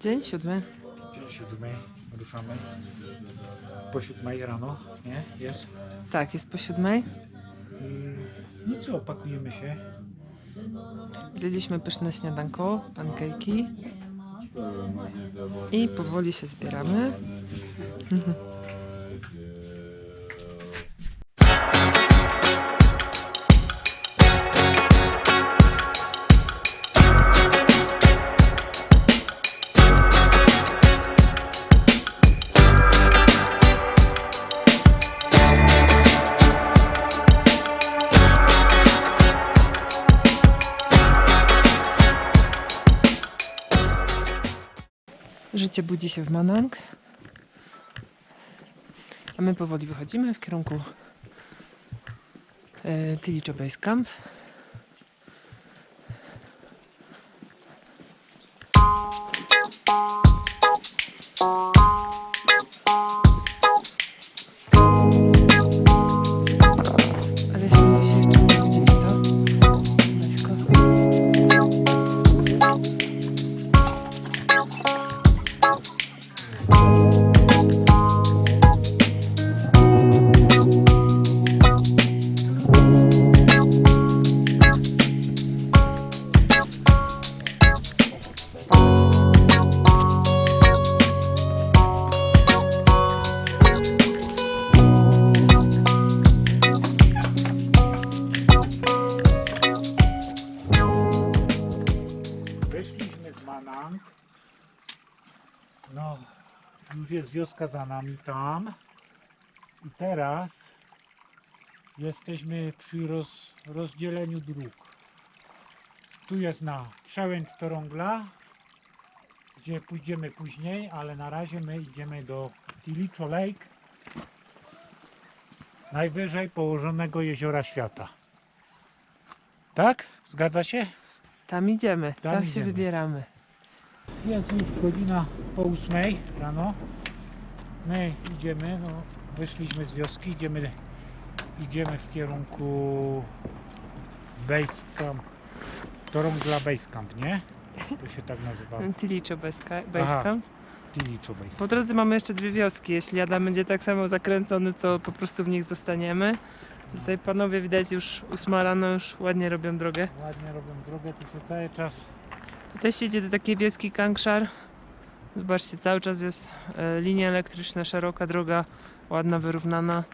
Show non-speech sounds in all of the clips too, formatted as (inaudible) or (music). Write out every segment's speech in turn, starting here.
Dzień siódmy. Dzień siódmy, ruszamy. Po siódmej rano, nie? Jest. Tak, jest po siódmej. I no co, pakujemy się. Zjedliśmy pyszne śniadanko, pankejki. I powoli się zbieramy. (laughs) Życie budzi się w Manang. A my powoli wychodzimy w kierunku e, Tilicho Base Camp. Ale już jest wioska za nami tam. I teraz jesteśmy przy roz, rozdzieleniu dróg. Tu jest na przełęcz Torongla, gdzie pójdziemy później, ale na razie my idziemy do Tilicho Lake, najwyżej położonego jeziora świata. Tak? Zgadza się? Tam idziemy, Tam się idziemy. wybieramy. Jest już godzina po ósmej rano. My idziemy, no, wyszliśmy z wioski, idziemy, idziemy w kierunku Base Camp, Torongla Base Camp, nie? To się tak nazywa. (laughs) Tilicho Base Ca- Base Aha. Camp. Tilicho Base Po drodze mamy jeszcze dwie wioski. Jeśli Adam będzie tak samo zakręcony, to po prostu w nich zostaniemy. Tutaj panowie widać już ósma rano, już ładnie robią drogę. Ładnie robią drogę, tu się cały czas Tutaj się idzie do takiej wioski Kangshar. Zobaczcie, cały czas jest e, linia elektryczna, szeroka droga, ładna, wyrównana.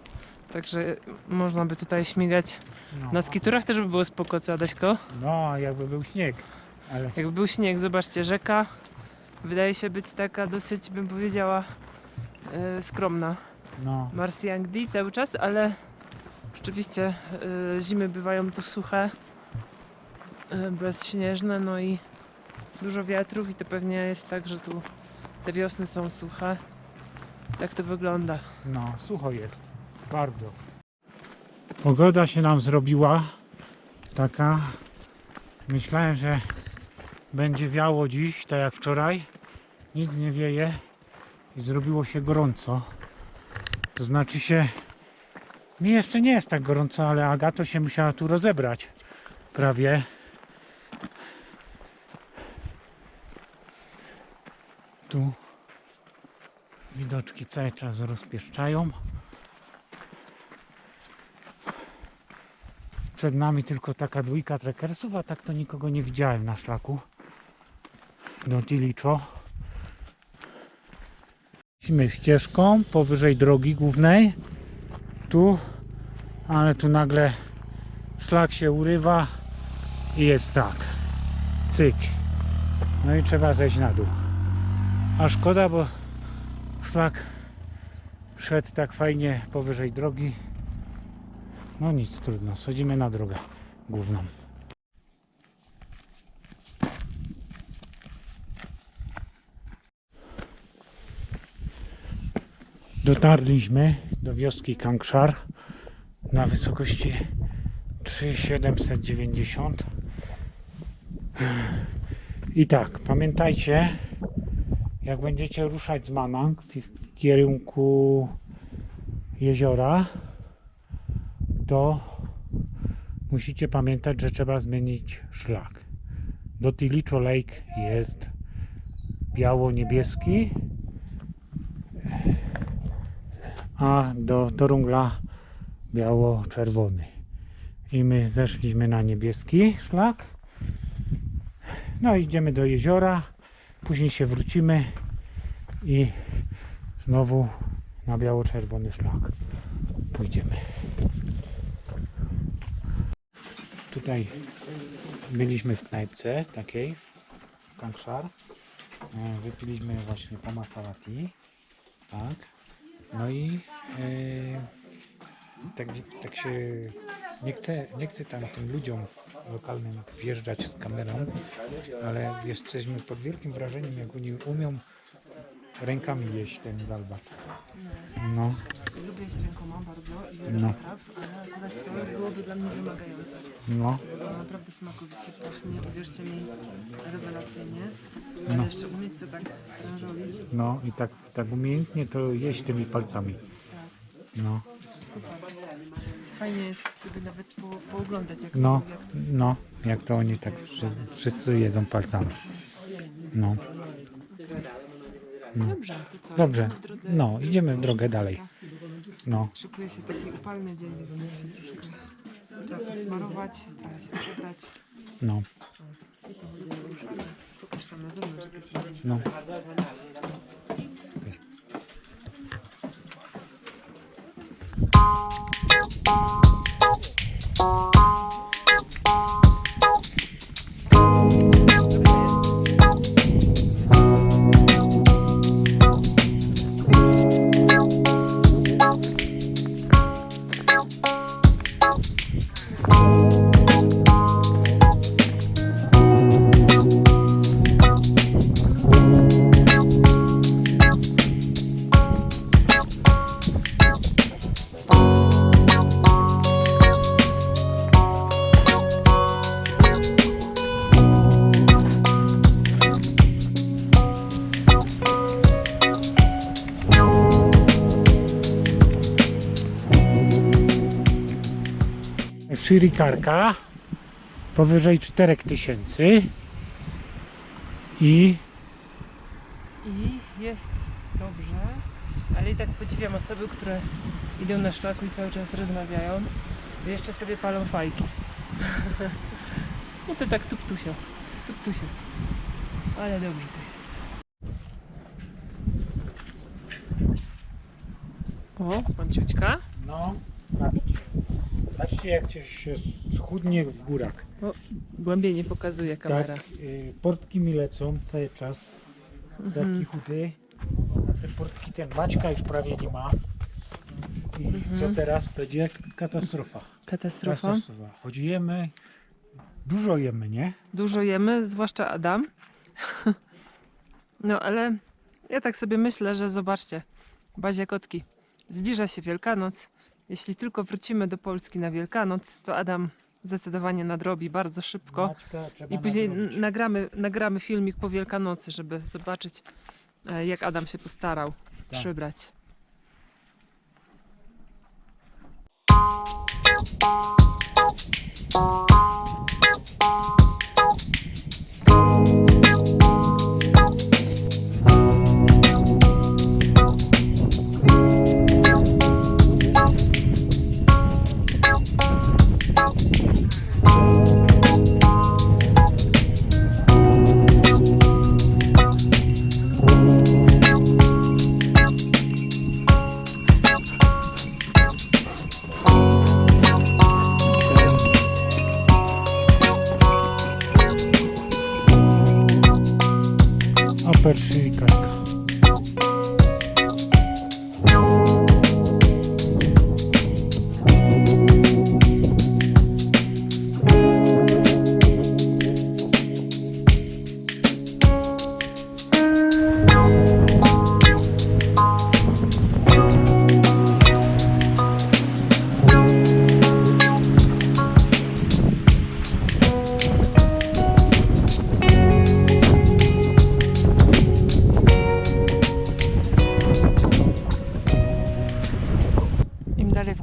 Także można by tutaj śmigać. no, Na skiturach też by było spoko, co Adaśko? no jakby był śnieg, ale Jakby był śnieg, zobaczcie, rzeka wydaje się być taka dosyć, bym powiedziała, e, skromna. no, Marsjangdi cały czas, ale rzeczywiście e, zimy bywają tu suche, e, bezśnieżne, no i dużo wiatrów i to pewnie jest tak, że tu te wiosny są suche. Tak to wygląda. no, sucho jest, bardzo. Pogoda się nam zrobiła taka, myślałem, że będzie wiało dziś, tak jak wczoraj. Nic nie wieje i zrobiło się gorąco. To znaczy się, mi jeszcze nie jest tak gorąco, ale Agato się musiała tu rozebrać prawie. Tu widoczki cały czas rozpieszczają. Przed nami tylko taka dwójka trekersów, a tak to nikogo nie widziałem na szlaku. Do Tilicho. Idziemy ścieżką powyżej drogi głównej. Tu, ale tu nagle szlak się urywa i jest tak. Cyk. No i trzeba zejść na dół. A szkoda, bo szlak szedł tak fajnie powyżej drogi. No nic, trudno. Schodzimy na drogę główną. Dotarliśmy do wioski Kangshar na wysokości 3790. I tak, pamiętajcie, jak będziecie ruszać z Manang w kierunku jeziora, to musicie pamiętać, że trzeba zmienić szlak. Do Tilicho Lake jest biało-niebieski, a do Torungla biało-czerwony. I my zeszliśmy na niebieski szlak. No i idziemy do jeziora, później się wrócimy i znowu na biało-czerwony szlak pójdziemy. Tutaj byliśmy w knajpce takiej w Kangshar. E, Wypiliśmy właśnie po Maserati. Tak. No i e, tak, tak się nie chcę, nie chcę tam tym ludziom lokalnym wjeżdżać z kamerą, ale jesteśmy pod wielkim wrażeniem, jak oni umią rękami jeść ten galbat. No, Lubię jeść rękoma bardzo i No. no. traw, ale akurat to byłoby dla mnie wymagające. no, Bo naprawdę smakowicie pachnie, uwierzcie mi, rewelacyjnie. No. Ale jeszcze umieć to tak branżowić, no i tak, tak umiejętnie to jeść tymi palcami. tak, No, super. Fajnie jest sobie nawet po, pooglądać, jak, no, to, jak to no, jak to oni tak wszyscy, wszyscy jedzą palcami. No. Dobrze, to co? Dobrze, idziemy w drogę- no, idziemy w drogę dalej. No, Szykuje się taki upalny dzień, więc muszę się troszkę trzeba posmarować, trochę się przebrać. no. Pokaż tam na zewnątrz, jak jest ładnie. no. Shirikarka powyżej 4000 i I jest dobrze, ale i tak podziwiam osoby, które idą na szlaku i cały czas rozmawiają, i jeszcze sobie palą fajki. (laughs) No to tak tuptusio, tuptusio. Ale dobrze to jest. O, pan ciućka. no, patrzcie. Patrzcie jak cię się schudnie w górach. Głębiej nie pokazuje kamera. Tak, y, portki mi lecą cały czas. Taki Mhm. chudy. A te portki ten Maćka już prawie nie ma. I Mhm. co teraz? Będzie katastrofa. Katastrofa. Katastrofa. Chodzimy, dużo jemy, nie? Dużo jemy, zwłaszcza Adam. No ale ja tak sobie myślę, że zobaczcie, Bazia Kotki, zbliża się Wielkanoc. Jeśli tylko wrócimy do Polski na Wielkanoc, to Adam zdecydowanie nadrobi bardzo szybko. Maćka I później nadrobić. nagramy, nagramy filmik po Wielkanocy, żeby zobaczyć, e, jak Adam się postarał Tak. przybrać. Oper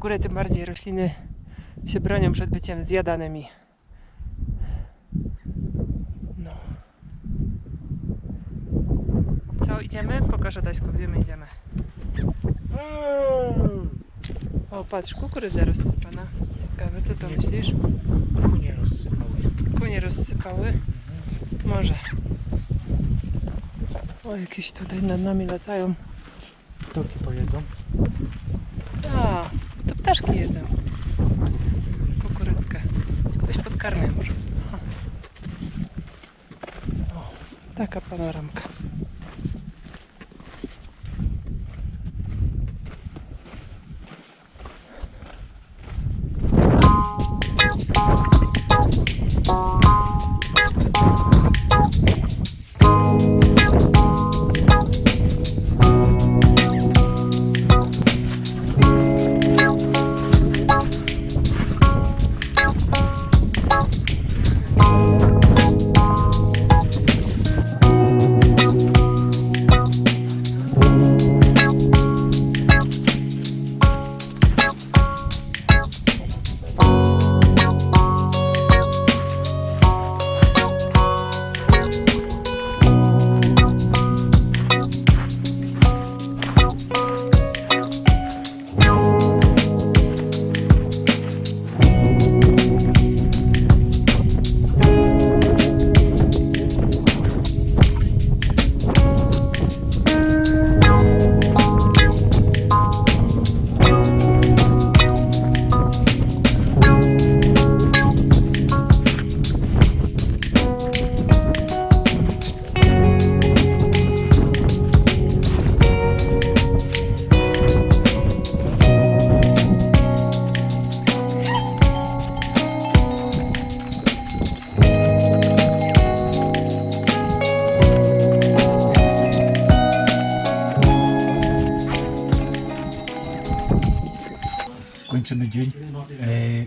górę, tym bardziej rośliny się bronią przed byciem zjadanymi. No. idziemy? Pokażę Daśku, gdzie my idziemy. O, patrz, kukurydza rozsypana. Ciekawe, co to myślisz? Kunie rozsypały. Kunie rozsypały? Może. O, jakieś tutaj nad nami latają. Ptoki pojedzą. A, ptaszki jedzą. Kukurydzkę. Ktoś podkarmia może. Aha. O, taka panoramka.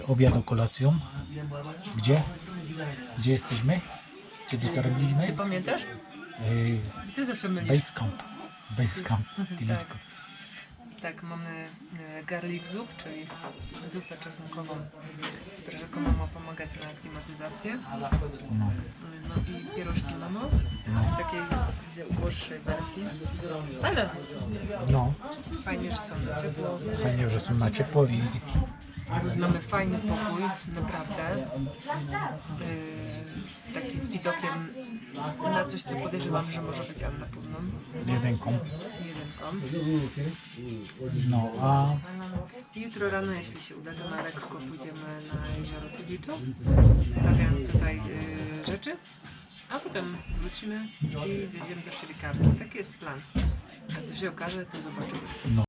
E, obiad kolacją. Gdzie? Gdzie jesteśmy? Gdzie dotarliśmy? pamiętasz? E, Ty zawsze mylisz. base camp. Base camp. (laughs) Tilitko. Tak, mamy e, garlic soup, czyli zupę czosnkową, która rzekomo ma pomagać na klimatyzację. No. No i pierożki mamy No. w takiej uboższej wersji. Ale no. fajnie, że są na ciepło. Fajnie, że są na ciepło i Mamy fajny pokój, naprawdę. Yy, taki z widokiem na coś, co podejrzewam, że może być Annapurną. jedynką. Jedynką. No, a jutro rano, jeśli się uda, to na lekko pójdziemy na jezioro Tuliczu, stawiając tutaj yy, rzeczy, a potem wrócimy i zjedziemy do Szelikarki. Taki jest plan. A co się okaże, to zobaczymy. no.